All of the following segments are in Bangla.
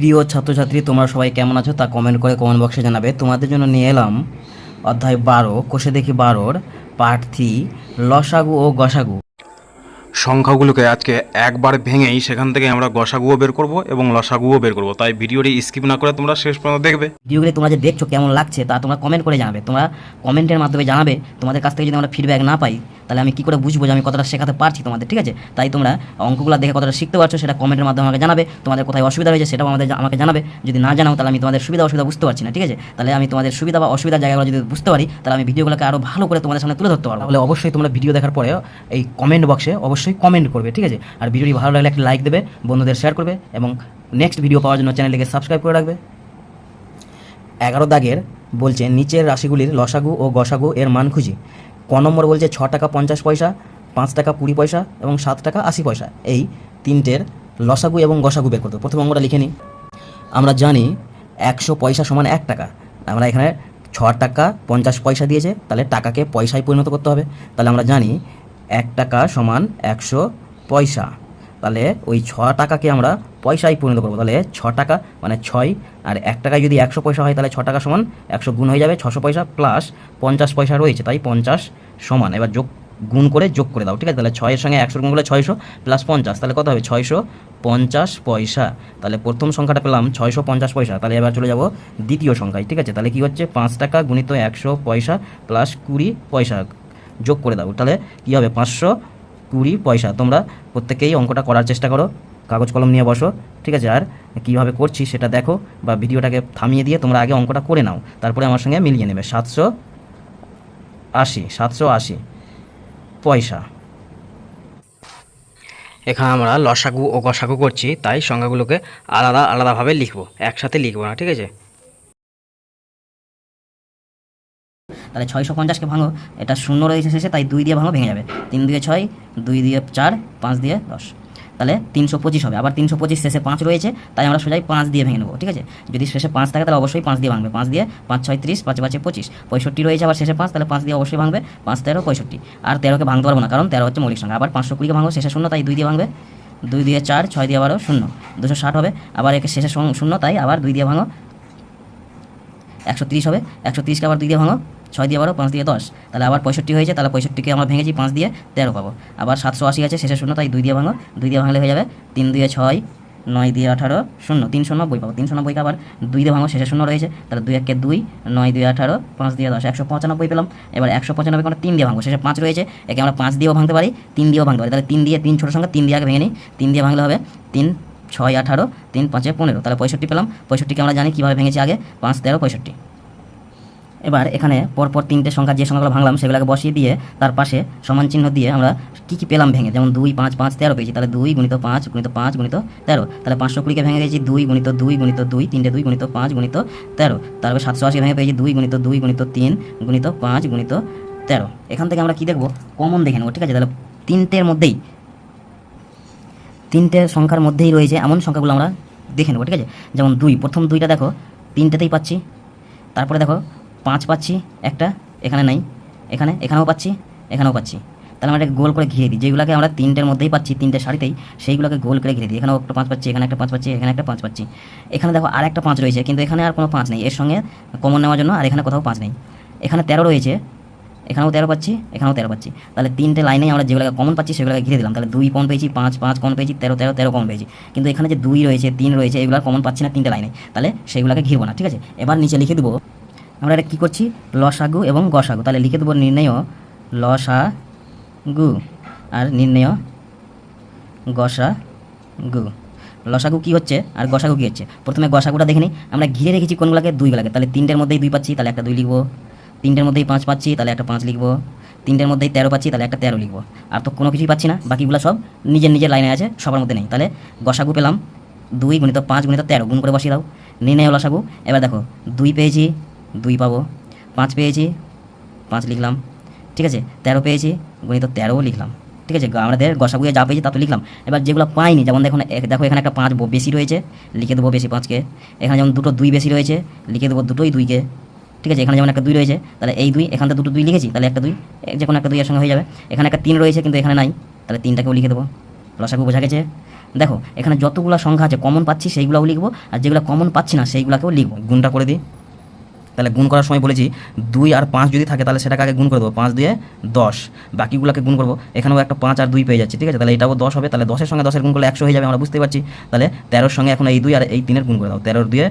প্রিয় ছাত্রছাত্রী, তোমরা সবাই কেমন আছো তা কমেন্ট করে কমেন্ট বক্সে জানাবে। তোমাদের জন্য নিয়ে এলাম অধ্যায় বারো, কোষে দেখি বারোর পার্ট থ্রি লসাগু ও গসাগু। সংখ্যাগুলোকে আজকে একবার ভেঙেই সেখান থেকে আমরা গসাগুও বের করব এবং লসাগুও বের করব। তাই ভিডিওটি স্কিপ না করে তোমরা শেষ পর্যন্ত দেখবে। ভিডিওগুলি তোমরা যে দেখছ কেমন লাগছে তা তোমরা কমেন্ট করে জানাবে। তোমরা কমেন্টের মাধ্যমে জানাবে। তোমাদের কাছ থেকে যদি আমরা ফিডব্যাক না পাই তাহলে আমি কী করে বুঝব যে আমি কতটা শেখাতে পারছি তোমাদের ঠিক আছে? তাই তোমরা অঙ্কগুলো দেখে কতটা শিখতে পারছ সেটা কমেন্টের মাধ্যমে আমাকে জানাবে। তোমাদের কোথায় অসুবিধা হয়েছে সেটাও আমাদের আমাকে জানাবে। যদি না জানাও তাহলে আমি তোমাদের সুবিধা অসুবিধা বুঝতে পারছি না ঠিক আছে? তাহলে আমি তোমাদের সুবিধা বা অসুবিধার জায়গাগুলো যদি বুঝতে পারি তাহলে আমি ভিডিওগুলোকে আরও ভালো করে তোমাদের সামনে তুলে ধরতে পারব। তাহলে অবশ্যই তোমরা ভিডিও দেখার পরে এই কমেন্ট বক্সে অবশ্যই কমেন্ট করবে, ঠিক আছে? আর ভিডিওটি ভালো লাগলে একটা লাইক দেবে, বন্ধুদের শেয়ার করবে এবং নেক্সট ভিডিও পাওয়ার জন্য চ্যানেলটিকে সাবস্ক্রাইব করে রাখবে। এগারো দাগের বলছে, নিচের রাশিগুলির লসাগু ও গসাগু এর মান খুঁজি। ক নম্বর বলছে, ছ টাকা পঞ্চাশ পয়সা, পাঁচ টাকা কুড়ি পয়সা এবং সাত টাকা আশি পয়সা। এই তিনটের লসাগু এবং গসাগু বের করতে। প্রথম অঙ্কটা লিখে নিই। আমরা জানি একশো পয়সা সমান এক টাকা। আমরা এখানে ছ টাকা পঞ্চাশ পয়সা দিয়েছে, তাহলে টাকাকে পয়সায় পরিণত করতে হবে। তাহলে আমরা জানি এক টাকা সমান একশো পয়সা। তাহলে ওই ছ টাকাকে আমরা পয়সায় পরিণত করব। তাহলে ছ টাকা মানে ছয়, আর এক টাকায় যদি একশো পয়সা হয়, তাহলে ছ টাকা সমান একশো গুণ হয়ে যাবে ছশো পয়সা প্লাস পঞ্চাশ পয়সা রয়েছে, তাই পঞ্চাশ সমান। এবার যোগ, গুণ করে যোগ করে দাও, ঠিক আছে? তাহলে ছয়ের সঙ্গে একশো গুণ করলে ছয়শো প্লাস পঞ্চাশ, তাহলে কত হবে? ছয়শো পঞ্চাশ পয়সা। তাহলে প্রথম সংখ্যাটা পেলাম ছয়শো পঞ্চাশ পয়সা। তাহলে এবার চলে যাব দ্বিতীয় সংখ্যায়, ঠিক আছে? তাহলে কি হচ্ছে? পাঁচ টাকা গুণিত একশো পয়সা প্লাস কুড়ি পয়সা। যোগ করে দাও। তাহলে কী হবে? পাঁচশো কুড়ি পয়সা। তোমরা প্রত্যেকেই অঙ্কটা করার চেষ্টা করো। কাগজ কলম নিয়ে বসো, ঠিক আছে? আর কীভাবে করছি সেটা দেখো বা ভিডিওটাকে থামিয়ে দিয়ে তোমরা আগে অঙ্কটা করে নাও। তারপরে আমার সঙ্গে মিলিয়ে নেবে। সাতশো আশি সাতশো আশি পয়সা। এখানে আমরা লসাগু ও গসাগু করছি, তাই সংখ্যাগুলোকে আলাদা, আলাদাভাবে লিখব। একসাথে লিখব না, ঠিক আছে? তাহলে ছয়শো পঞ্চাশকে ভাঙো, এটা শূন্য রয়েছে শেষে, তাই দুই দিয়ে ভাঙো, ভেঙে যাবে। তিন দিয়ে ছয়, দুই দিয়ে চার, পাঁচ দিয়ে দশ। তাহলে তিনশো পঁচিশ হবে। আবার তিনশো পঁচিশ শেষে পাঁচ রয়েছে, তাই আমরা সোজাই পাঁচ দিয়ে ভেঙে নেব, ঠিক আছে? যদি শেষে পাঁচ থাকে, তাহলে অবশ্যই পাঁচ দিয়ে ভাঙবে। পাঁচ দিয়ে পাঁচ, ছয়, ত্রিশ, পাঁচ, পাঁচে পঁচিশ। পঁয়ষট্টি রয়েছে আবার শেষে পাঁচ, তাহলে পাঁচ দিয়ে অবশ্যই ভাঙবে। পাঁচ, তেরো, পঁয়ষট্টি। আর তেরোকে ভাঙতে পারব না, কারণ তেরো হচ্ছে মৌলিক সংখ্যা। আবার পাঁচশো কুড়িকে ভাঙবো শেষে শূন্য, তাই দুই দিয়ে ভাঙবে। দুই দিয়ে চার, ছয় দিয়ে বারো শূন্য। দুশো ষাট হবে। আবার একে শেষে শূন্য- শূন্য, তাই আবার দুই দিয়ে ভাঙো। একশো তিরিশ হবে। একশো তিরিশকে আবার দুই দিয়ে ভাঙো। ছয় দিয়ে বারো, পাঁচ দিয়ে দশ। তাহলে আবার পঁয়ষট্টি হয়েছে তাহলে পঁয়ষট্টিকে আমরা ভেঙেছি, পাঁচ দিয়ে তেরো পাবো। আবার সাতশো আশি আছে, শেষে শূন্য, তাই দুই দিয়ে ভাঙো। দুই দিয়ে ভাঙলে হয়ে যাবে তিন দিয়ে ছয়, নয় দিয়ে আঠারো, শূন্য তিনশো নব্বই পাবো। তিনশো নব্বইকে আবার দুই দিয়ে ভাঙো, শেষে শূন্য রয়েছে। তাহলে দুই একে দুই, নয় দুই আঠারো, পাঁচ দিয়ে দশ, একশো পঁচানব্বই পেলাম। এবার একশো পঁচানব্বই আমরা তিন দিয়ে ভাঙবো। শেষে পাঁচ রয়েছে, একে আমরা পাঁচ দিয়েও ভাঙতে পারি, তিন দিয়েও ভাঙতে পারি। তাহলে তিন দিয়ে তিন ছোটো সংখ্যা, তিন দিয়ে আগে ভেঙে নিই। তিন দিয়ে ভাঙলে হবে তিন, ছয়, আঠারো, তিন, পাঁচে পনেরো। তাহলে পঁয়ষট্টি পেলাম। পঁয়ষট্টিকে আমরা জানি কীভাবে ভেঙেছি আগে। পাঁচ, তেরো, পঁয়ষট্টি। এবার এখানে পরপর তিনটে সংখ্যা, যে সংখ্যাগুলো ভাঙলাম সেগুলোকে বসিয়ে দিয়ে তার পাশে সমান চিহ্ন দিয়ে আমরা কী কী পেলাম ভেঙে, যেমন দুই, পাঁচ পাঁচ, তেরো পেয়েছি। তাহলে দুই গুণিত পাঁচ গুণিত পাঁচ গুণিত তেরো। তাহলে পাঁচশো কুড়িকে ভেঙে গেছি, দুই গুণিত দুই গুণিত দুই, তিনটে দুই গুণিত পাঁচ গুণিত তেরো। তারপরে সাতশো আশি ভেঙে পেয়েছি, দুই গুণিত দুই গুণিত তিন গুণিত পাঁচ গুণিত তেরো। এখান থেকে আমরা কী দেখব? কমন দেখে নেব, ঠিক আছে? তাহলে তিনটের মধ্যেই, তিনটে সংখ্যার মধ্যেই রয়েছে এমন সংখ্যাগুলো আমরা দেখে নেব, ঠিক আছে? যেমন দুই, প্রথম দুইটা দেখো, তিনটেতেই পাচ্ছি। তারপরে দেখো পাঁচ পাচ্ছি, একটা এখানে নাই, এখানে, এখানেও পাচ্ছি এখানেও পাচ্ছি। তাহলে আমরা গোল করে ঘিরে দিই। যেগুলোকে আমরা তিনটের মধ্যেই পাচ্ছি, তিনটে শাড়িতেই, সেইগুলোকে গোল করে ঘিরে দিই। এখানেও একটা পাঁচ পাচ্ছি, এখানে একটা পাঁচ পাচ্ছি, এখানে একটা পাঁচ পাচ্ছি। এখানে দেখো আর একটা পাঁচ রয়েছে, কিন্তু এখানে আর কোনো পাঁচ নেই। এর সঙ্গে কমন নেওয়ার জন্য আর এখানে কোথাও পাঁচ নেই। এখানে তেরো রয়েছে, এখানেও তেরো পাচ্ছি, এখানেও তেরো পাচ্ছি। তাহলে তিনটে লাইনে আমরা যেগুলোকে কমন পাচ্ছি, সেগুলোকে ঘিরে দিলাম। তাহলে দুই কমন পেয়েছি, পাঁচ পাঁচ কমন পেয়েছি, তেরো তেরো তেরো কমন পেয়েছি। কিন্তু এখানে যে দুই রয়েছে, তিন রয়েছে, এগুলো কমন পাচ্ছি না তিনটে লাইনে। তাহলে সেগুলোকে ঘিরবো না, ঠিক আছে? এবার নিচে লিখে দেবো। আমরা এটা কী করছি? লসাগু এবং গসাগু। তাহলে লিখে দেবো নির্ণয় লসাগু আর নির্ণয় গসাগু। লসাগু কী হচ্ছে আর গসাগু কী হচ্ছে? প্রথমে গসাগুটা দেখে নিই। আমরা ঘিরে রেখেছি কোনগুলোকে? দুইগুলোকে। তাহলে তিনটের মধ্যেই দুই পাচ্ছি, তাহলে একটা দুই লিখব। তিনটের মধ্যেই পাঁচ পাচ্ছি, তাহলে একটা পাঁচ লিখব। তিনটের মধ্যেই তেরো পাচ্ছি, তাহলে একটা তেরো লিখব। আর তো কোনো কিছুই পাচ্ছি না, বাকিগুলো সব নিজের নিজের লাইনে আছে, সবার মধ্যে নেই। তাহলে গসাগু পেলাম দুই গুণিত পাঁচ গুণিত তেরো, গুণ করে বসিয়ে দাও। নির্ণয় লসাগু। এবার দেখো, দুই পেয়েছি দুই পাবো। পাঁচ পেয়েছি, পাঁচ লিখলাম। ঠিক আছে, তেরো পেয়েছি, গণিত তেরোও লিখলাম। ঠিক আছে, আমাদের গসাগুয়ে যা পেয়েছি তা তো লিখলাম। এবার যেগুলো পাইনি, যেমন দেখুন দেখো এখানে একটা পাঁচ বেশি রয়েছে, লিখে দেবো বেশি পাঁচকে। এখানে যেমন দুটো দুই বেশি রয়েছে, লিখে দেবো দুটোই দুইকে। ঠিক আছে, এখানে যেমন একটা দুই রয়েছে, তাহলে এই দুই, এখান থেকে দুটো দুই লিখেছি, তাহলে একটা দুই যে কোনো একটা দুইয়ের সঙ্গে হয়ে যাবে। এখানে একটা তিন রয়েছে, কিন্তু এখানে নাই, তাহলে তিনটাকেও লিখে দেবো। লসাগু বোঝা গেছে? দেখো, এখানে যতগুলো সংখ্যা আছে কমন পাচ্ছি, সেইগুলোও লিখব, আর যেগুলো কমন পাচ্ছি না, সেইগুলোকেও লিখব। গুণটা করে দিই। তাহলে গুণ করার সময় বলেছি দুই আর পাঁচ যদি থাকে তাহলে সেটাকে আগে গুণ করে দেবো, পাঁচ দিয়ে দশ। বাকিগুলোকে গুণ করব, এখানেও একটা পাঁচ আর দুই পেয়ে যাচ্ছে, ঠিক আছে? তাহলে এটাও দশ হবে, তাহলে দশের সঙ্গে দশের গুণ করলে একশো হয়ে যাবে, আমরা বুঝতে পারছি। তাহলে তেরোর সঙ্গে এখন এই দুই আর এই তিনের গুণ করে দাও, তেরোর দুয়ে,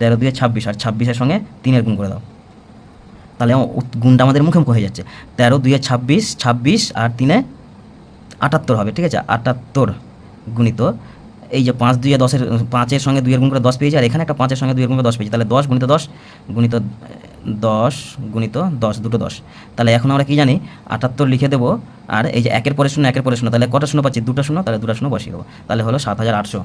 তেরো দুয়ে ছাব্বিশ, আর ছাব্বিশের সঙ্গে তিনের গুণ করে দাও। তাহলে গুণটা আমাদের মুখে মুখে হয়ে যাচ্ছে। তেরো দুয়ে ছাব্বিশ ছাব্বিশ আর তিনে আটাত্তর হবে, ঠিক আছে? আটাত্তর গুণিত এই যে পাঁচ, দুইয়ে দশের, পাঁচের সঙ্গে দুইয়ের গুণ করে দশ পেয়েছি, আর এখানে একটা পাঁচের সঙ্গে দুইয়ের গুণ করে দশ পেয়েছি। তাহলে দশ গুণিত দশ গুণিত দশ গুণিত দশ, দুটো দশ। তাহলে এখন আমরা কি জানি? আটাত্তর লিখে দেবো, আর এই যে একের পরে শূন্য, একের পরে শূন্য, তাহলে কটা শূন্য পাচ্ছি? দুটো শূন্য, তাহলে দুটো শূন্য বসিয়ে দেবো। তাহলে হলো সাত হাজার আটশো।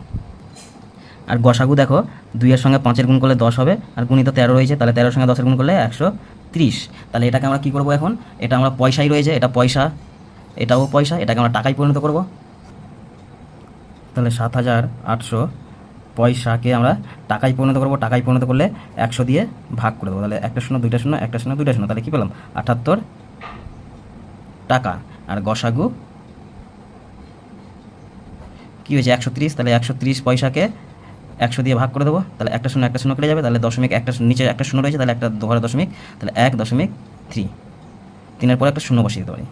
আর গসাগু দেখো, দুইয়ের সঙ্গে পাঁচের গুণ করলে দশ হবে, আর গুণিত তেরো রয়েছে, তাহলে তেরোর সঙ্গে দশের গুণ করলে একশো ত্রিশ। তাহলে এটাকে আমরা কী করব এখন? এটা আমরা পয়সাই রয়েছে, এটা পয়সা, এটাও পয়সা, এটাকে আমরা টাকায় পরিণত করব। তাহলে সাত হাজার আটশো পয়সাকে আমরা টাকায় পরিণত করব, টাকায় পরিণত করলে একশো দিয়ে ভাগ করে দেবো। তাহলে একটা শূন্য, দুইটা শূন্য, একটা শূন্য, দুইটা শূন্য। তাহলে কী পেলাম? আটাত্তর টাকা। আর গসাগু? কী হয়েছে? একশো ত্রিশ। তাহলে একশো ত্রিশ পয়সাকে একশো দিয়ে ভাগ করে দেবো। তাহলে একটা শূন্য একটা শূন্য কেটে যাবে। তাহলে দশমিক একটা নিচে একটা শূন্য রয়েছে। তাহলে একটা ঘরে দশমিক, তাহলে এক দশমিক থ্রি। তিনের পর একটা শূন্য বসিয়ে দিতে পারি।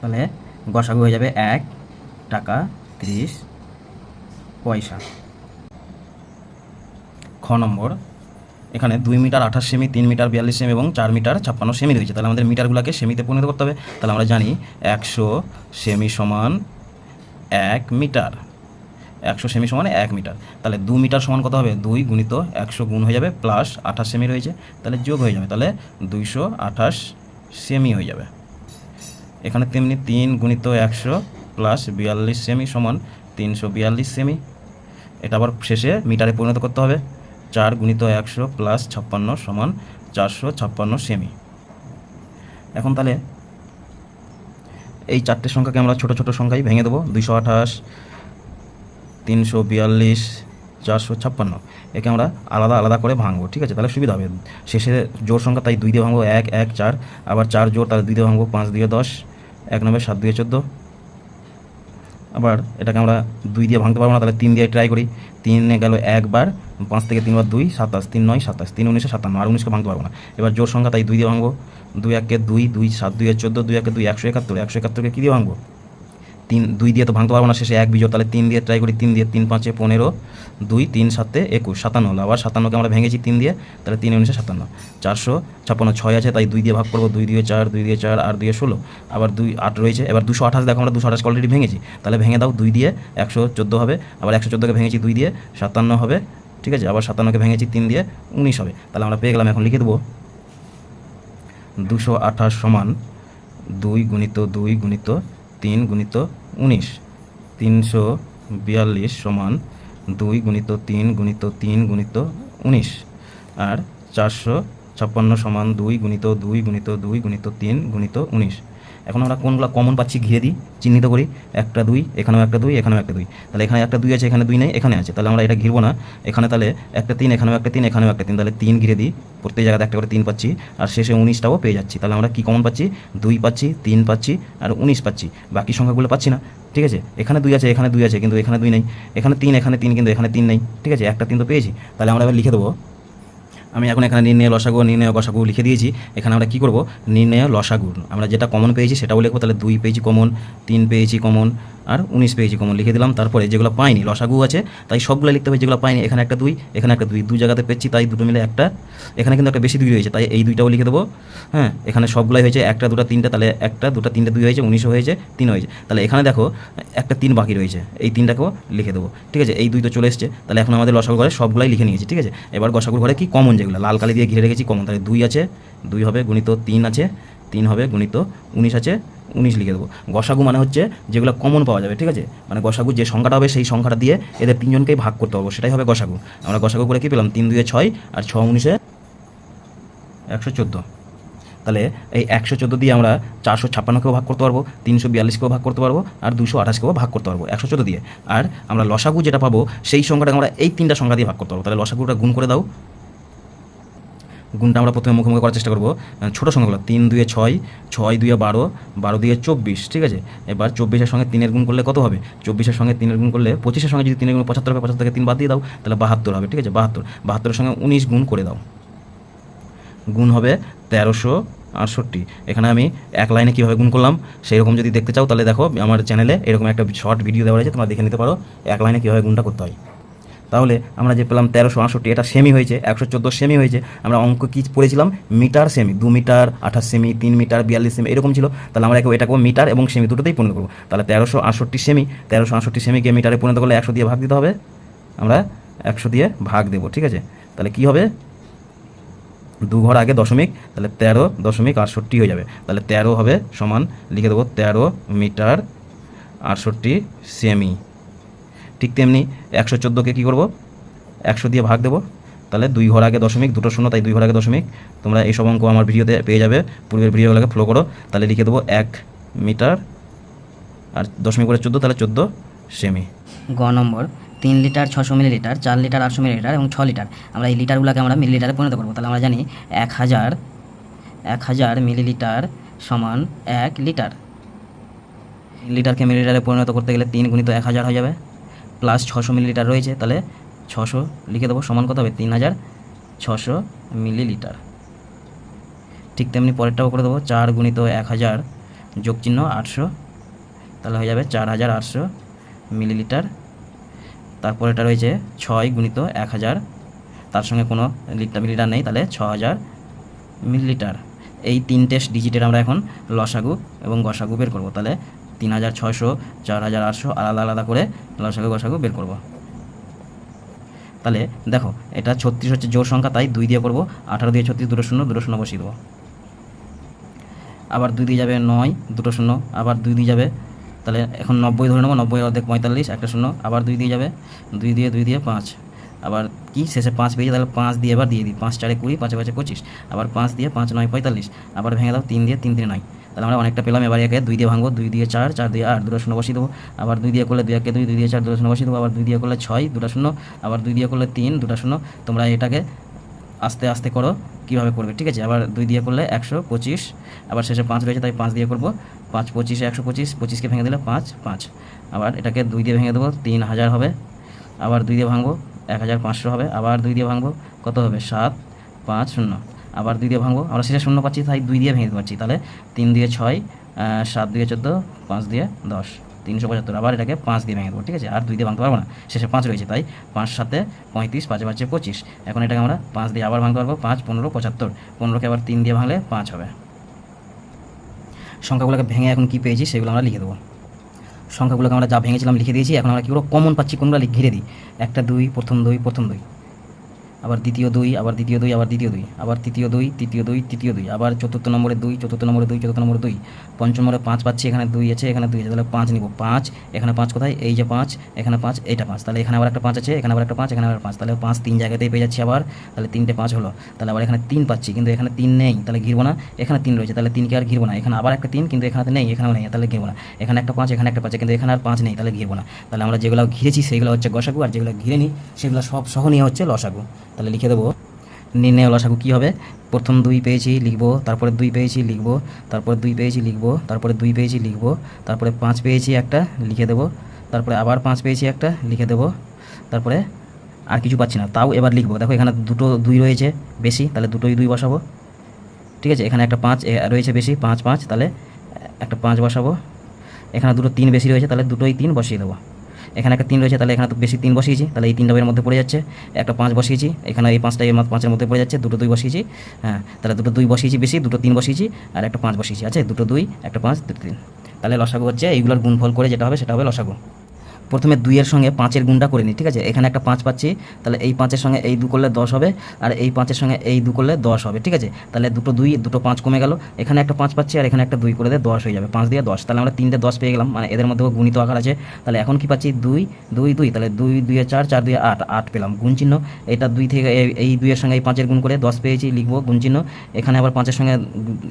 তাহলে গসাগু হয়ে যাবে এক টাকা। ত্রিশ, পয়সা। খ নম্বর, এখানে দুই মিটার আঠাশ সেমি, তিন মিটার বিয়াল্লিশ সেমি এবং চার মিটার ছাপ্পান্ন সেমি রয়েছে তাহলে আমাদের মিটারগুলোকে সেমিতে পরিণত করতে হবে। তাহলে আমরা জানি একশো সেমি সমান এক মিটার। একশো সেমি সমান এক মিটার। তাহলে দু মিটার সমান কত হবে? দুই গুণিত একশো গুণ হয়ে যাবে, প্লাস আঠাশ সেমি রয়েছে। তাহলে যোগ হয়ে যাবে। তাহলে দুইশো আঠাশ সেমি হয়ে যাবে। এখানে তেমনি তিন গুণিত একশো প্লাস বিয়াল্লিশ সেমি সমান তিনশো বিয়াল্লিশ সেমি এটা আবার শেষে মিটারে পরিণত করতে হবে। চার গুণিত একশো প্লাস ছাপ্পান্ন সমান চারশো ছাপ্পান্ন সেমি এখন তাহলে এই চারটে সংখ্যাকে আমরা ছোট ছোট সংখ্যায় ভেঙে দেবো। দুইশো আঠাশ, তিনশো বিয়াল্লিশ, চারশো ছাপ্পান্ন। একে আমরা আলাদা আলাদা করে ভাঙবো, ঠিক আছে? তাহলে সুবিধা হবে। শেষে জোর সংখ্যা তাই দুই দিয়ে ভাঙবো এক এক, চার। আবার চার জোর তাহলে দুই দিয়ে ভাঙবো পাঁচ দিয়ে দশ। এক নব্বই সাত দিয়ে চোদ্দ। আবার এটাকে আমরা দুই দিয়ে ভাঙতে পারব না, তাহলে তিন দিয়ে ট্রাই করি। তিনে গেল একবার, পাঁচ থেকে তিনবার দুই, সাতাশ, তিন নয়, সাতাশ, তিন উনিশে সাতান্ন, আর উনিশকে ভাঙতে পারব না। এবার জোর সংখ্যা, তাই দুই দিয়ে ভাঙবো। দুই একে দুই দুই সাত, দুই এক চোদ্দ, দুই একে দুই, একশো একাত্তর, একশো একাত্তরকে কী দিয়ে ভাঙবো? তিন, দুই দিয়ে তো ভাঙতে পারব না, শেষে এক বিজোড়, তাহলে তিন দিয়ে ট্রাই করি, তিন দিয়ে তিন পাঁচে পনেরো, দুই, তিন, সাতে একুশ, সাতান্ন, হলো আবার সাতান্নকে আমরা ভেঙেছি তিন দিয়ে, তাহলে তিন উনিশে সাতান্ন, চারশো ছাপ্পান্ন, ছয় আছে, তাই দুই দিয়ে ভাগ করব, দুই দিয়ে চার, দুই দিয়ে চার আর দুই ষোলো, আবার দুই, আট রয়েছে, এবার দুশো আঠাশ দেখো আমরা, দুশো আঠাশ অলরেডি ভেঙেছি, তাহলে ভেঙে দাও, দুই দিয়ে একশো চোদ্দ হবে, আবার একশো চোদ্দোকে ভেঙেছি দুই দিয়ে, সাতান্ন হবে, ঠিক আছে, আবার সাতান্নকে ভেঙেছি তিন দিয়ে উনিশ হবে, তাহলে আমরা পেয়ে গেলাম, এখন লিখে দেবো, দুশো আঠাশ সমান দুই গুণিত দুই গুণিত তিন গুণিত উনিশ। তিনশো বিয়াল্লিশ সমান দুই গুণিত তিন গুণিত তিন গুণিত উনিশ। আর চারশো ছাপ্পান্ন সমান দুই গুণিত দুই গুণিত দুই গুণিত তিন গুণিত উনিশ। এখন আমরা কোনগুলো কমন পাচ্ছি ঘিরে দিই, চিহ্নিত করি, একটা দুই, এখানেও একটা দুই, এখানেও একটা দুই। তাহলে এখানে একটা দুই আছে, এখানে দুই নেই, এখানে আছে। তাহলে আমরা এটা ঘিরবো না। এখানে তাহলে একটা তিন, এখানেও একটা তিন, এখানেও একটা তিন। তাহলে তিন ঘিরে দিই। প্রত্যেক জায়গাতে একটা করে তিন পাচ্ছি। আর শেষে উনিশটাও পেয়ে যাচ্ছি। তাহলে আমরা কী কমন পাচ্ছি? দুই পাচ্ছি, তিন পাচ্ছি, আর উনিশ পাচ্ছি। বাকি সংখ্যাগুলো পাচ্ছি না। ঠিক আছে? এখানে দুই আছে, এখানে দুই আছে, কিন্তু এখানে দুই নেই। এখানে তিন এখানে তিন, কিন্তু এখানে তিন নেই। ঠিক আছে? একটা তিন তো পেয়েছি। তাহলে আমরা এবার লিখে দেবো আমি এখন এখানে নির্ণয় লসাগু, নির্ণয় গসাগু লিখে দিয়েছি। এখানে আমরা কি করব? নির্ণয় লসাগু। আমরা যেটা কমন পেয়েছি সেটাও লিখব। তাহলে দুই পেয়েছি কমন তিন পেয়েছি কমন আর উনিশ পেয়েছি কমন লিখে দিলাম। তারপরে যেগুলো পাইনি, লসাগু আছে, তাই সবগুলো লিখতে হবে। যেগুলো পাইনি, এখানে একটা দুই, এখানে একটা দুই। দুই জায়গাতে পেয়েছি, তাই দুটো মিলে একটা। এখানে কিন্তু একটা বেশি দুই রয়েছে, তাই এই দুইটাও লিখে দেবো। হ্যাঁ এখানে সবগুলাই হয়েছে, একটা, দুটো, তিনটা, তাহলে একটা, দুটো, তিনটে, দুই হয়েছে, উনিশও হয়েছে, তিন হয়েছে। তাহলে এখানে দেখো, একটা তিন বাকি রয়েছে, এই তিনটাকেও লিখে দেবো। ঠিক আছে, এই দুই তো চলে এসছে, তাহলে এখন আমাদের লসাগু ঘরে সবগুলাই লিখে নিয়েছি, ঠিক আছে? এবার গসাগুর ঘরে কি কমন যেগুলো? লাল কালি দিয়ে ঘিরে রেখেছি কমন তাহলে দুই আছে, দুই হবে, গুণিত তিন আছে তিন হবে গুণিত উনিশ আছে, উনিশ লিখে দেবো। গসাগু মানে হচ্ছে যেগুলো কমন পাওয়া যাবে, ঠিক আছে? মানে গসাগু যে সংখ্যাটা হবে সেই সংখ্যাটা দিয়ে এদের তিনজনকেই ভাগ করতে পারব, সেটাই হবে গসাগু। আমরা গসাগু করে কি পেলাম? তিন, দুয়ে ছয় আর ছ উনিশে একশো চোদ্দ। তাহলে এই একশো চোদ্দ দিয়ে আমরা চারশো ছাপ্পান্নকেও ভাগ করতে পারব, তিনশো বিয়াল্লিশকেও ভাগ করতে পারব আর দুশো আঠাশকেও ভাগ করতে পারব, একশো চোদ্দ দিয়ে। আর আমরা লসাগু যেটা পাবো, সেই সংখ্যাটা আমরা এই তিনটা সংখ্যা দিয়ে ভাগ করতে পারব। তাহলে লসাগুটা গুণ করে দাও গুণটা আমরা প্রথমে মুখে মুখে করার চেষ্টা করব। ছোটো সংখ্যাগুলো, তিন, দুয়ে ছয় ছয় দুয়ে বারো বারো দুয়ে চব্বিশ, ঠিক আছে? এবার চব্বিশের সঙ্গে তিনের গুণ করলে কত হবে? চব্বিশের সঙ্গে তিনের গুণ করলে পঁচিশের সঙ্গে যদি তিনের গুণ পঁচাত্তর হবে থেকে তিন বাদ দিয়ে দাও, তাহলে বাহাত্তর হবে, ঠিক আছে? বাহাত্তর। বাহাত্তরের সঙ্গে উনিশ গুণ করে দাও। গুণ হবে তেরোশো আটষট্টি। এখানে আমি এক লাইনে কীভাবে গুণ করলাম সেই রকম যদি দেখতে চাও, তাহলে দেখো, আমার চ্যানেলে এরকম একটা শর্ট ভিডিও দেওয়া রয়েছে, তোমরা দেখে নিতে পারো, এক লাইনে কীভাবে গুণটা করতে হয়। তাহলে আমরা যে পেলাম তেরোশো আটষট্টি, এটা সেমি হয়েছে, একশো চোদ্দ সেমি হয়েছে। আমরা অঙ্ক কী পড়েছিলাম? মিটার সেমি দু মিটার, আঠাশ সেমি তিন মিটার, বিয়াল্লিশ সেমি এরকম ছিল। তাহলে আমরা একে- এটাকে মিটার এবং সেমি দুটোতেই পরিণত করব। তাহলে তেরোশো আটষট্টি সেমি তেরোশো আটষট্টি সেমিকে মিটারে পরিণত করলে একশো দিয়ে ভাগ দিতে হবে। আমরা একশো দিয়ে ভাগ দেবো, ঠিক আছে? তাহলে কী হবে? দু ঘর আগে দশমিক, তাহলে তেরো দশমিক আটষট্টি হয়ে যাবে। তাহলে তেরো হবে সমান, লিখে দেবো তেরো মিটার আটষট্টি সেমি ঠিক তেমনি একশো চোদ্দোকে কী করব? একশো দিয়ে ভাগ দেবো। তাহলে দুই ঘর আগে দশমিক, দুটো শূন্য, তাই দুই ঘর আগে দশমিক। তোমরা এই সব অঙ্ক আমার ভিডিওতে পেয়ে যাবে। পূর্বের ভিডিওগুলোকে ফলো করো। তাহলে লিখে দেবো এক মিটার আর দশমিক করে চোদ্দ, তাহলে চোদ্দ সেমি। গ নম্বর, তিন লিটার ছশো মিলিলিটার, চার লিটার আটশো মিলিলিটার এবং ছ লিটার। আমরা এই লিটারগুলোকে আমরা মিলিলিটারে পরিণত করব। তাহলে আমরা জানি এক হাজার এক হাজার মিলিলিটার সমান এক লিটার। লিটারকে মিলিলিটারে পরিণত করতে গেলে তিন গুণিত এক হাজার হয়ে যাবে। প্লাস ছশো মিলিলিটার রয়েছে, তাহলে ছশো লিখে দেবো, সমান কত হবে? তিন হাজার ছশো মিলিলিটার ঠিক তেমনি পরেরটাও করে দেবো, চার গুণিত এক হাজার যোগ চিহ্ন আটশো, তাহলে হয়ে যাবে চার হাজার আটশো মিলিলিটার তারপর এটা রয়েছে ছয় গুণিত এক হাজার তার সঙ্গে কোনো লিটার মিলিটার নেই, তাহলে ছ হাজার মিলিলিটার এই তিনটে ডিজিটের আমরা এখন লসাগু এবং গসাগু বের করব, তাহলে তিন হাজার ছয়শো, চার হাজার আটশো, আলাদা আলাদা করে লসাগু গসাগু বের করব। তাহলে দেখো, এটা ছত্রিশ হচ্ছে জোর সংখ্যা, তাই দুই দিয়ে করব, আঠারো দিয়ে ছত্রিশ, দুটো শূন্য দুটো শূন্য বসিয়ে দেবো। আবার দুই দিয়ে যাবে নয়, দুটো শূন্য, আবার দুই দিয়ে যাবে, তাহলে এখন নব্বই ধরে নেব, নব্বই অর্ধেক পঁয়তাল্লিশ, একটা শূন্য, আবার দুই দিয়ে যাবে, দুই দিয়ে দুই দিয়ে পাঁচ। আবার কি, শেষে পাঁচ পেয়েছে তাহলে পাঁচ দিয়ে এবার দিয়ে দিই, পাঁচ চারে কুড়ি, পাঁচে পাঁচে পঁচিশ, আবার পাঁচ দিয়ে পাঁচ নয় পঁয়তাল্লিশ, আবার ভেঙে দাও, তিন দিয়ে তিন দিয়ে নয়। তাহলে আমরা অনেকটা পেলাম এবার একে দুই দিয়ে ভাঙবো দুই দিয়ে চার চার দিয়ে আট দুটো শূন্য বসিয়ে দেবো আবার দুই দিয়ে করলে দুই একে দুই দুই দিয়ে চার দুটো শূন্য বসিয়ে দেবো আবার দুই দিয়ে করলে ছয় দুটো শূন্য আবার দুই দিয়ে করলে তিন দুটো শূন্য তোমরা এটাকে আস্তে আস্তে করো কীভাবে করবে ঠিক আছে আবার দুই দিয়ে করলে একশো পঁচিশ আবার শেষে পাঁচ রয়েছে তাই পাঁচ দিয়ে করব পাঁচ পঁচিশে একশো পঁচিশ পঁচিশকে ভেঙে দিলে পাঁচ পাঁচ আবার এটাকে দুই দিয়ে ভেঙে দেবো তিন হাজার হবে আবার দুই দিয়ে ভাঙবো এক হাজার পাঁচশো হবে আবার দুই দিয়ে ভাঙবো কত হবে সাত পাঁচ শূন্য আবার দুই দিয়ে ভাঙবো। আমরা শেষে শূন্য পাচ্ছি, তাই দুই দিয়ে ভেঙে দিতে পারছি। তাহলে তিন দিয়ে ছয় সাত দিয়ে চোদ্দ, পাঁচ দিয়ে দশ, তিনশো পঁচাত্তর। আবার এটাকে পাঁচ দিয়ে ভেঙে দেবো, ঠিক আছে? আর দুই দিয়ে ভাঙতে পারব না। শেষে পাঁচ রয়েছে, তাই পাঁচ সাথে পঁয়ত্রিশ, পাঁচে পাঁচে পঁচিশ। এখন এটাকে আমরা পাঁচ দিয়ে আবার ভাঙতে পারব, পাঁচ, পনেরো, পঁচাত্তর। পনেরোকে আবার তিন দিয়ে ভাঙলে পাঁচ হবে। সংখ্যাগুলোকে ভেঙে এখন কী পেয়েছি, সেগুলো আমরা লিখে দেবো। সংখ্যাগুলোকে আমরা যা ভেঙেছিলাম লিখে দিয়েছি, এখন আমরা কী করব? কমন পাচ্ছি কোনগুলো? লিখে ঘিরে দিই। একটা, দুই, প্রথম দুই প্রথম দুই। আবার দ্বিতীয় দুই, আবার দ্বিতীয় দুই, আবার দ্বিতীয় দুই, আবার তৃতীয় দুই তৃতীয় দুই তৃতীয় দুই, আবার চতুর্থ নম্বরে দুই, চতুর্থ নম্বরে দুই, চতুর্থ নম্বরে দুই, পঞ্চম নম্বরে পাঁচ পাচ্ছি, এখানে দুই আছে, এখানে দুই আছে, তাহলে পাঁচ নিব। পাঁচ, এখানে পাঁচ কোথায়? এই যে পাঁচ, এখানে পাঁচ, এইটা পাঁচ, তাহলে এখানে আবার একটা পাঁচ আছে, এখানে আবার একটা পাঁচ, এখানে আবার পাঁচ, তাহলে পাঁচ তিন জায়গাতেই পেয়ে যাচ্ছি আবার, তাহলে তিনটে পাঁচ হলো, তাহলে আবার এখানে তিন পাচ্ছি, কিন্তু এখানে তিন নেই, তাহলে ঘিরবো না, এখানে তিন রয়েছে, তাহলে তিনকে আর ঘিরবো না, এখানে আবার একটা তিন, কিন্তু এখানে নেই, এখানেও নেই, তাহলে ঘিরবো না, এখানে একটা পাঁচ, এখানে একটা পাঁচ, কিন্তু এখানে আর পাঁচ নেই, তাহলে ঘিরবো না, তাহলে আমরা যেগুলো ঘিরেছি সেগুলো হচ্ছে গসাগু, আর যেগুলো ঘিরে নিই সেগুলো সব সহ নিয়ে হচ্ছে লসাগু। তাহলে লিখে দেবো। নির্ণয় লসাগু কী হবে? প্রথম দুই পেয়েছি, লিখব। তারপরে দুই পেয়েছি, লিখব। তারপরে দুই পেয়েছি, লিখব। তারপরে দুই পেয়েছি, লিখব। তারপরে পাঁচ পেয়েছি একটা, লিখে দেবো। তারপরে আবার পাঁচ পেয়েছি একটা, লিখে দেবো। তারপরে আর কিছু পাচ্ছি না, তাও এবার লিখব। দেখো এখানে দুটো দুই রয়েছে বেশি, তাহলে দুটোই দুই বসাবো। ঠিক আছে, এখানে একটা পাঁচ রয়েছে বেশি, পাঁচ পাঁচ, তাহলে একটা পাঁচ বসাবো। এখানে দুটো তিন বেশি রয়েছে, তাহলে দুটোই তিন বসিয়ে দেবো। এখানে একটা তিন রয়েছে, তাহলে এখানে তো বেশি তিন বসিয়েছি, তাহলে এই তিনটা ডাবের মধ্যে পড়ে যাচ্ছে, একটা পাঁচ বসিয়েছি, এখানে এই পাঁচটা এই পাঁচের মধ্যে পড়ে যাচ্ছে, দুটো দুই বসিয়েছি হ্যাঁ তাহলে দুটো দুই বসিয়েছি বেশি, দুটো তিন বসিয়েছি, আর একটা পাঁচ বসিয়েছি আছে দুটো দুই, একটা পাঁচ, দুটো তিন। তাহলে লসাগু হচ্ছে, এইগুলোর গুণফল করে যেটা হবে, সেটা হবে লসাগু। প্রথমে দুইয়ের সঙ্গে পাঁচের গুণটা করে নিই, ঠিক আছে? এখানে একটা পাঁচ পাচ্ছি, তাহলে এই পাঁচের সঙ্গে এই দু করলে দশ হবে, আর এই পাঁচের সঙ্গে এই দু করলে দশ হবে, ঠিক আছে? তাহলে দুটো দুই, দুটো পাঁচ কমে গেল, এখানে একটা পাঁচ পাচ্ছি, আর এখানে একটা দুই করে দিয়ে দশ হয়ে যাবে, পাঁচ দিয়ে দশ, তাহলে আমরা তিনটে দশ পেয়ে গেলাম মানে এদের মধ্যেও গুণিত আকার আছে, তাহলে এখন কি পাচ্ছি? দুই দুই দুই, তাহলে দুই দুইয়ে চার চার, দুই, আট আট পেলাম, গুণ চিহ্ন, এটা দুই থেকে এই- এই দুইয়ের সঙ্গে এই পাঁচের গুণ করে দশ পেয়েছি, লিখব গুণ চিহ্ন, এখানে আবার পাঁচের সঙ্গে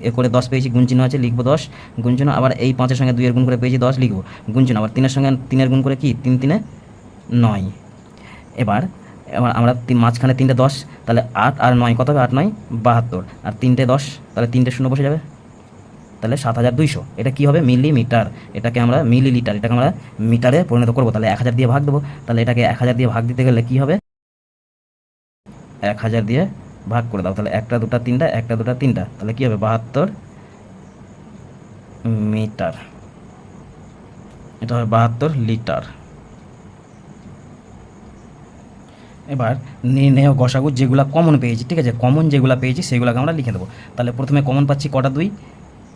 এ করে দশ পেয়েছি, গুণ চিহ্ন আছে, লিখব দশ, গুণ চিহ্ন, আবার এই পাঁচের সঙ্গে দুইয়ের গুণ করে পেয়েছি দশ, লিখব, গুণ চিহ্ন, আবার তিনের সঙ্গে তিনের গুণ করে কি? তিন তিনে নয়। এবার এবার আমরা মাঝখানে তিনটে দশ, তাহলে আট আর নয়, কত হবে? আট, নয়, বাহাত্তর। আর তিনটে দশ, তাহলে তিনটে শূন্য বসে যাবে। তাহলে সাত হাজার দুইশো। এটা কী হবে? মিলিমিটার। এটাকে আমরা মিলি লিটার এটাকে আমরা মিটারে পরিণত করব। তাহলে এক হাজার দিয়ে ভাগ দেবো। তাহলে এটাকে এক হাজার দিয়ে ভাগ দিতে গেলে কী হবে? এক হাজার দিয়ে ভাগ করে দাও। তাহলে একটা, দুটা, তিনটা, একটা, দুটা, তিনটা। তাহলে কী হবে? বাহাত্তর মিটার। এটা হবে বাহাত্তর লিটার। এবার নির্ণেয় গসাগু যেগুলো কমন পেয়েছি, ঠিক আছে? কমন যেগুলো পেয়েছি, সেগুলোকে আমরা লিখে দেবো তাহলে প্রথমে কমন পাচ্ছি কটা? দুই।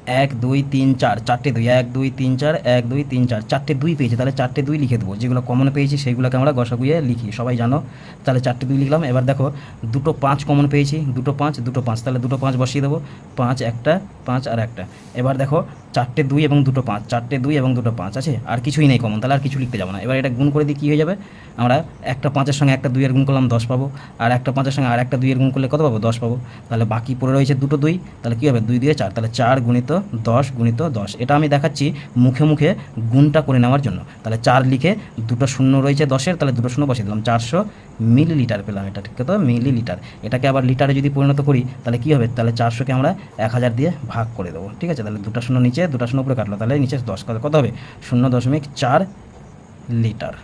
এক, দুই, তিন, চার, চারটে দুই, এক, দুই, তিন, চার, এক, দুই, তিন, চার, চারটে দুই পেয়েছি, তাহলে চারটে দুই লিখে দেবো, যেগুলো কমন পেয়েছি সেইগুলোকে আমরা গসাগুয়ে লিখি, সবাই জানো, তাহলে চারটে দুই লিখলাম, এবার দেখো, দুটো পাঁচ কমন পেয়েছি, দুটো পাঁচ দুটো পাঁচ, তাহলে দুটো পাঁচ বসিয়ে দেবো, পাঁচ একটা, পাঁচ আর একটা, এবার দেখো, চারটে দুই এবং দুটো পাঁচ, চারটে দুই এবং দুটো পাঁচ, আছে? আর কিছুই নেই কমন তাহলে আর কিছু লিখতে যাব না, এবার এটা গুণ করে দিয়ে কী হয়ে যাবে? আমরা একটা পাঁচের সঙ্গে একটা দুইয়ের গুণ করলাম, দশ পাবো, আর একটা পাঁচের সঙ্গে আর একটা দুইয়ের গুণ করলে কত পাবো? দশ পাবো, তাহলে বাকি পড়ে রয়েছে দুটো দুই, তাহলে কী হবে? দুই দিয়ে চার, তাহলে চার গুণিত দশ গুণিত দশ। এটা আমি দেখাচ্ছি মুখে মুখে গুণটা করে নেওয়ার জন্য। তাহলে চার লিখে দুটো শূন্য রয়েছে দশের, তাহলে দুটো শূন্য বসিয়ে দিলাম। চারশো মিলিলিটার পেলাম এটা ঠিক তো মিলিলিটার। এটাকে আবার লিটারে যদি পরিণত করি, তাহলে কী হবে? তাহলে চারশোকে আমরা এক হাজার দিয়ে ভাগ করে দেবো। ঠিক আছে? তাহলে দুটো শূন্য নিচে, দুটো শূন্য উপরে কাটলো। তাহলে নিচে দশ কত হবে? শূন্য দশমিক চার লিটার।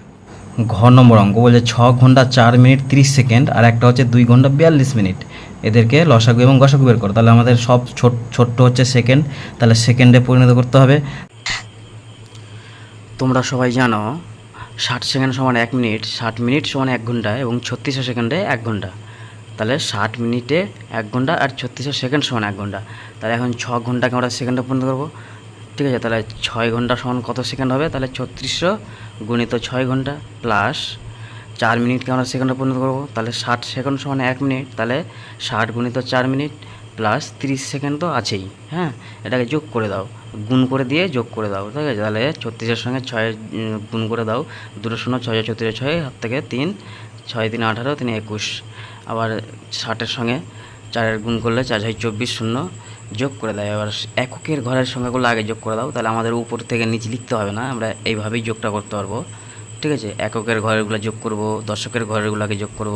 ঘ নম্বর অঙ্ক বলছে ছ ঘণ্টা চার মিনিট তিরিশ সেকেন্ড, আর একটা হচ্ছে দুই ঘণ্টা বিয়াল্লিশ মিনিট। এদেরকে লসাগু এবং গসাগু বের করো। তাহলে আমাদের সব ছোট, ছোট্ট হচ্ছে সেকেন্ড তাহলে সেকেন্ডে পরিণত করতে হবে। তোমরা সবাই জানো, ষাট সেকেন্ড সমান এক মিনিট, ষাট মিনিট সমান এক ঘণ্টা এবং ছত্রিশশো সেকেন্ডে এক ঘণ্টা। তাহলে ষাট মিনিটে এক ঘণ্টা আর ছত্রিশশো সেকেন্ড সমান এক ঘণ্টা। তাহলে এখন ছ ঘন্টাকে আমরা সেকেন্ডে পরিণত করব। ঠিক আছে, তাহলে ছয় ঘণ্টা সমান কত সেকেন্ড হবে? তাহলে ছত্রিশশো গুণিত ছয় ঘণ্টা প্লাস চার মিনিটকে আমরা সেকেন্ডে পরিণত করব? তাহলে ষাট সেকেন্ড সমান এক মিনিট, তাহলে ষাট গুণিত চার মিনিট প্লাস তিরিশ সেকেন্ড তো আছেই হ্যাঁ? এটাকে যোগ করে দাও, গুণ করে দিয়ে যোগ করে দাও, ঠিক আছে? তাহলে ছত্রিশের সঙ্গে ছয় গুণ করে দাও, দুটো শূন্য, ছয়, ছত্রিশ, ছয় হাত থেকে তিন, ছয়, তিন, আঠারো, তিন, একুশ। আবার ষাটের সঙ্গে চারের গুণ করলে চার, ছয়, চব্বিশ, শূন্য যোগ করে দেয় এবার এককের ঘরের সংখ্যাগুলো আগে যোগ করে দাও, তাহলে আমাদের উপর থেকে নিচে লিখতে হবে না, আমরা এইভাবেই যোগটা করতে পারব। ঠিক আছে? এককের ঘরেরগুলো যোগ করব, দশকের ঘরেরগুলোকে যোগ করব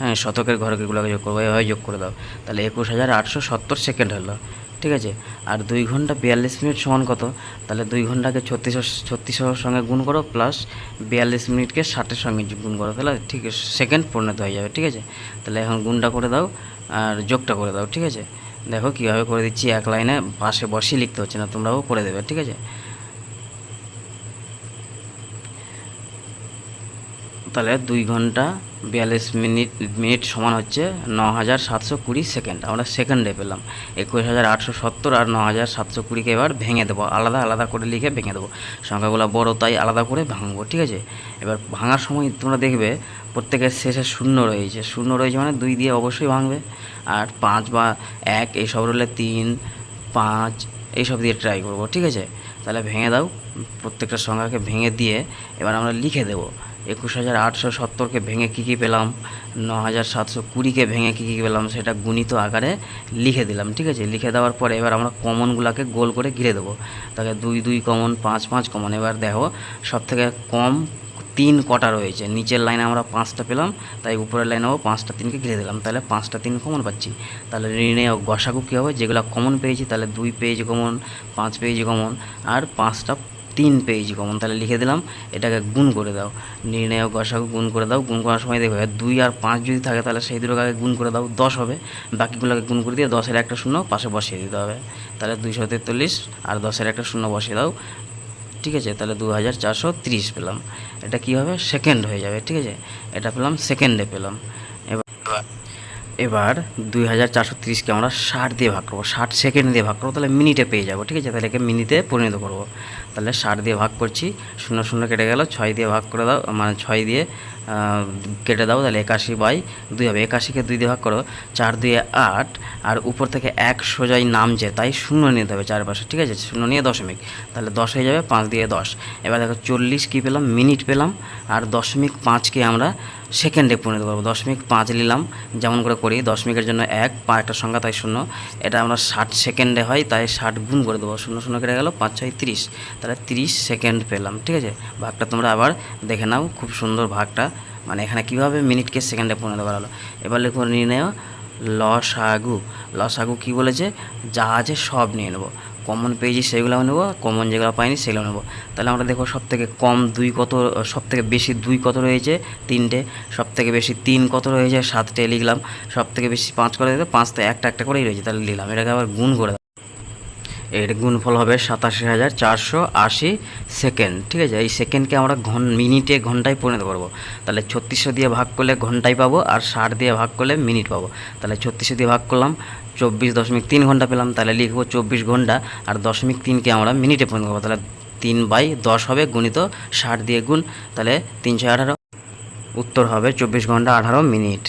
হ্যাঁ শতকের ঘরগুলোকে যোগ করব, এভাবে যোগ করে দাও। তাহলে একুশ হাজার আটশো সত্তর সেকেন্ড হলো, ঠিক আছে? আর দুই ঘণ্টা বিয়াল্লিশ মিনিট সমান কত? তাহলে দুই ঘন্টাকে ছত্রিশশো ছত্রিশশোর সঙ্গে গুণ করো, প্লাস বিয়াল্লিশ মিনিটকে ষাটের সঙ্গে গুণ করো, তাহলে ঠিক সেকেন্ড পরিণত হয়ে যাবে, ঠিক আছে? তাহলে এখন গুণটা করে দাও, আর যোগটা করে দাও, ঠিক আছে? দেখো কীভাবে করে দিচ্ছি, এক লাইনে পাশে বসিয়ে লিখতে হচ্ছে না, তোমরাও করে দেবে, ঠিক আছে? তাহলে দুই ঘণ্টা বিয়াল্লিশ মিনিট মিনিট সমান হচ্ছে ন হাজার সাতশো কুড়ি সেকেন্ড। আমরা সেকেন্ডে পেলাম। একুশ হাজার আটশো সত্তর আর ন হাজার সাতশো কুড়িকে এবার ভেঙে দেবো। আলাদা আলাদা করে লিখে ভেঙে দেবো। সংখ্যাগুলো বড়, তাই আলাদা করে ভাঙবো, ঠিক আছে? এবার ভাঙার সময় তোমরা দেখবে প্রত্যেকের শেষে শূন্য রয়েছে। শূন্য রয়েছে মানে দুই দিয়ে অবশ্যই ভাঙবে। আর পাঁচ বা এক এইসব রইলে তিন, পাঁচ এইসব দিয়ে ট্রাই করব, ঠিক আছে? তাহলে ভেঙে দাও। প্রত্যেকটা সংখ্যাকে ভেঙে দিয়ে এবার আমরা লিখে দেবো। একুশ হাজার আটশো সত্তরকে ভেঙে কী কী পেলাম ন হাজার সাতশো কুড়িকে ভেঙে কী কী পেলাম, সেটা গুণিত আকারে লিখে দিলাম, ঠিক আছে? লিখে দেওয়ার পরে এবার আমরা কমনগুলোকে গোল করে ঘিরে দেবো। তাহলে দুই দুই কমন পাঁচ পাঁচ কমন এবার দেখো সব থেকে কম তিন কটা রয়েছে। নিচের লাইনে আমরা পাঁচটা পেলাম, তাই উপরের লাইনেও পাঁচটা তিনকে ঘিরে দিলাম। তাহলে পাঁচটা তিন কমন পাচ্ছি। তাহলে ঋণে গসাগু কী হবে? যেগুলো কমন পেয়েছি, তাহলে দুই পেজ কমন পাঁচ পেজ কমন আর পাঁচটা তিন পেজ কমন তাহলে লিখে দিলাম, এটাকে গুণ করে দাও। নির্ণয় গসাগু গুণ করে দাও, গুণ করার সময় দেখবে দুই আর পাঁচ যদি থাকে, তাহলে সেই দুটোকে গুণ করে দাও, দশ হবে। বাকিগুলোকে গুণ করে দিয়ে দশের একটা শূন্য পাশে বসিয়ে দিতে হবে। তাহলে দুইশো তেতাল্লিশ আর দশের একটা শূন্য বসিয়ে দাও। ঠিক আছে, তাহলে দু হাজার চারশো তিরিশ পেলাম। এটা কী হবে? সেকেন্ড হয়ে যাবে, ঠিক আছে? এটা পেলাম সেকেন্ডে পেলাম। এবার এবার দুই হাজার চারশো তিরিশকে আমরা ষাট দিয়ে ভাগ করব। ষাট সেকেন্ড দিয়ে ভাগ করব, তাহলে মিনিটে পেয়ে যাব, ঠিক আছে? তাহলে একে মিনিটে পরিণত করব। তাহলে ষাট দিয়ে ভাগ করছি, শূন্য শূন্য কেটে গেল, ছয় দিয়ে ভাগ করে দাও মানে ছয় দিয়ে কেটে দাও, তাহলে একাশি বাই দুই হবে। একাশিকে দুই দিয়ে ভাগ করো, চার দুই আট, আর উপর থেকে এক সোজাই নামছে তাই শূন্য নিতে হবে চারপাশে, ঠিক আছে? শূন্য নিয়ে দশমিক। তাহলে দশ হয়ে যাবে, পাঁচ দিয়ে দশ। এবার দেখো চল্লিশ কী পেলাম? মিনিট পেলাম, আর দশমিক পাঁচকে আমরা সেকেন্ডে পরিণত করব। দশমিক পাঁচ নিলাম, যেমন করে করি, দশমিকের জন্য এক পা একটা সংখ্যা তাই শূন্য। এটা আমরা ষাট সেকেন্ডে হয়, তাই ষাট গুণ করে দেবো। শূন্য শূন্য কেটে গেল, পাঁচ ছয় তিরিশ। তাহলে তিরিশ সেকেন্ড পেলাম, ঠিক আছে? ভাগটা তোমরা আবার দেখে নাও, খুব সুন্দর ভাগটা। মানে এখানে কীভাবে মিনিটকে সেকেন্ডে পরিণত করা হলো? এবার লিখব নির্ণয় লসাগু। লসাগু কী বলেছে? আছে সব নিয়ে নেব। কমন পেয়েছি সেগুলো নেব কমন যেগুলো পাইনি সেগুলো নেব। তাহলে আমরা দেখো সব থেকে কম দুই কত সব থেকে বেশি দুই কত রয়েছে? তিনটে। সব থেকে বেশি তিন কত রয়েছে? সাতটে লিখলাম। সব থেকে বেশি পাঁচ করে দিতে পাঁচ তো একটা একটা করেই রয়েছে। তাহলে লিখলাম। এটাকে আবার গুণ করে। এর গুণফল হবে সাতাশি হাজার চারশো আশি সেকেন্ড, ঠিক আছে? এই সেকেন্ডকে আমরা ঘন, মিনিটে ঘন্টায় পরিণত করব। তাহলে ছত্রিশশো দিয়ে ভাগ করলে ঘন্টায় পাবো আর ষাট দিয়ে ভাগ করলে মিনিট পাবো। তাহলে ছত্রিশশো দিয়ে ভাগ করলাম, চব্বিশ দশমিক তিন ঘণ্টা পেলাম, তাহলে লিখব চব্বিশ ঘণ্টা আর দশমিক তিনকে আমরা মিনিটে পরিণত করব। তাহলে তিন বাই দশ হবে গুণিত ষাট দিয়ে গুণ, তাহলে তিনশো আঠারো, উত্তর হবে চব্বিশ ঘণ্টা আঠারো মিনিট।